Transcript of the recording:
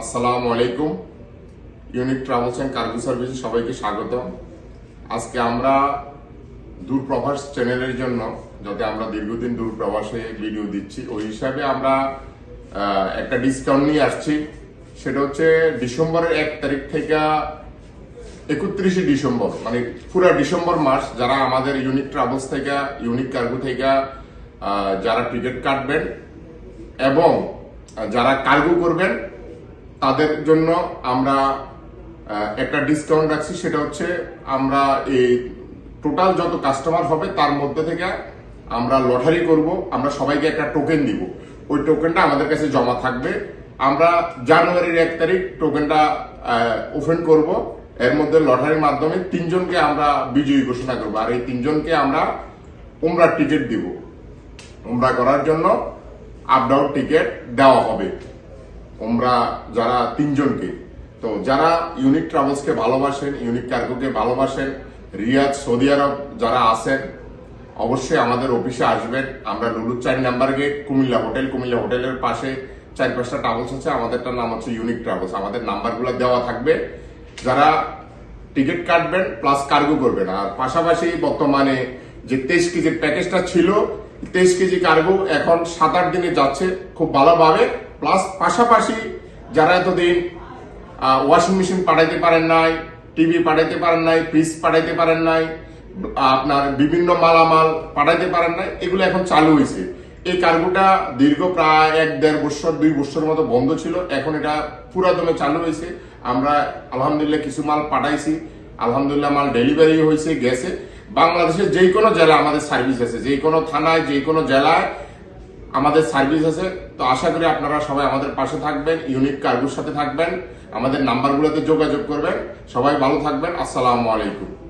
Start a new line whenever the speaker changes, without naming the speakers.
আসসালামু আলাইকুম। Unique travels and cargo সার্ভিসে সবাইকে স্বাগত আজকে আমরা দূর প্রবাস চ্যানেলের জন্য, যাতে আমরা দীর্ঘদিন দূর প্রবাসে ভিডিও দিচ্ছি, ওই হিসাবে আমরা একটা ডিসকাউন্ট নিয়ে আসছি। সেটা হচ্ছে ডিসেম্বরের এক তারিখ থেকে একত্রিশে ডিসেম্বর মানে পুরো ডিসেম্বর মাস, যারা আমাদের ইউনিক ট্রাভেলস থেকে ইউনিক কার্গো থেকে যারা টিকিট কাটবেন এবং যারা কার্গো করবেন তাদের জন্য আমরা একটা ডিসকাউন্ট রাখছি, সেটা হচ্ছে আমরা এই টোটাল যত কাস্টমার হবে, তার মধ্যে থেকে আমরা লটারি করব, আমরা সবাইকে একটা টোকেন দিব। ওই টোকেনটা আমাদের কাছে জমা থাকবে। আমরা জানুয়ারির এক তারিখ টোকেনটা ওপেন করব। এর মধ্যে লটারির মাধ্যমে তিনজনকে আমরা বিজয়ী ঘোষণা করব। আর এই তিনজনকে আমরা উমরা টিকিট দিব। উমরা করার জন্য আপ ডাউন টিকিট দেওয়া হবে। উমরা যারা তিনজনকে, তো যারা ইউনিক ট্রাভেলসকে ভালোবাসেন ইউনিক কার্গোকে ভালোবাসেন, রিয়াদ, সৌদি আরব যারা আছেন, অবশ্যই আমাদের অফিসে আসবেন। আমরা লুলু চার number gate Comilla hotel, Comilla হোটেলের পাশে চার পাঁচটা ট্রাভেলস আছে, আমাদেরটার নাম হচ্ছে ইউনিক ট্রাভেলস আমাদের নাম্বারগুলো দেওয়া থাকবে। যারা টিকিট কাটবেন প্লাস কার্গো করবেন। আর পাশাপাশি বর্তমানে যে তেইশ কেজির প্যাকেজটা ছিল, তেইশ কেজি কার্গো এখন সাত আট দিনে যাচ্ছে খুব ভালোভাবে। প্লাস পাশাপাশি যারা এতদিন ওয়াশিং মেশিন পাঠাইতে পারেন নাই টিভি পাঠাইতে পারেন নাই ফ্রিজ পাঠাইতে পারেন নাই আপনার বিভিন্ন মালামাল পাঠাইতে পারেন নাই, এগুলো এখন চালু হয়েছে এই কার্গোটা দীর্ঘ প্রায় এক দেড় বছর, দুই বছরের মতো বন্ধ ছিল, এখন এটা পুরাদমে চালু হয়েছে আমরা আলহামদুলিল্লাহ কিছু মাল পাঠাইছি, আলহামদুলিল্লাহ মাল ডেলিভারি হয়েছে গেছে। বাংলাদেশের যে কোনো জেলায় আমাদের সার্ভিস আছে যে কোনো থানায় যে কোনো জেলায় আমাদের সার্ভিস আছে। তো আশা করি আপনারা সবাই আমাদের পাশে থাকবেন ইউনিক কার্গোর সাথে থাকবেন, আমাদের নাম্বারগুলোতে যোগাযোগ করবেন। সবাই ভালো থাকবেন, আসসালামু আলাইকুম।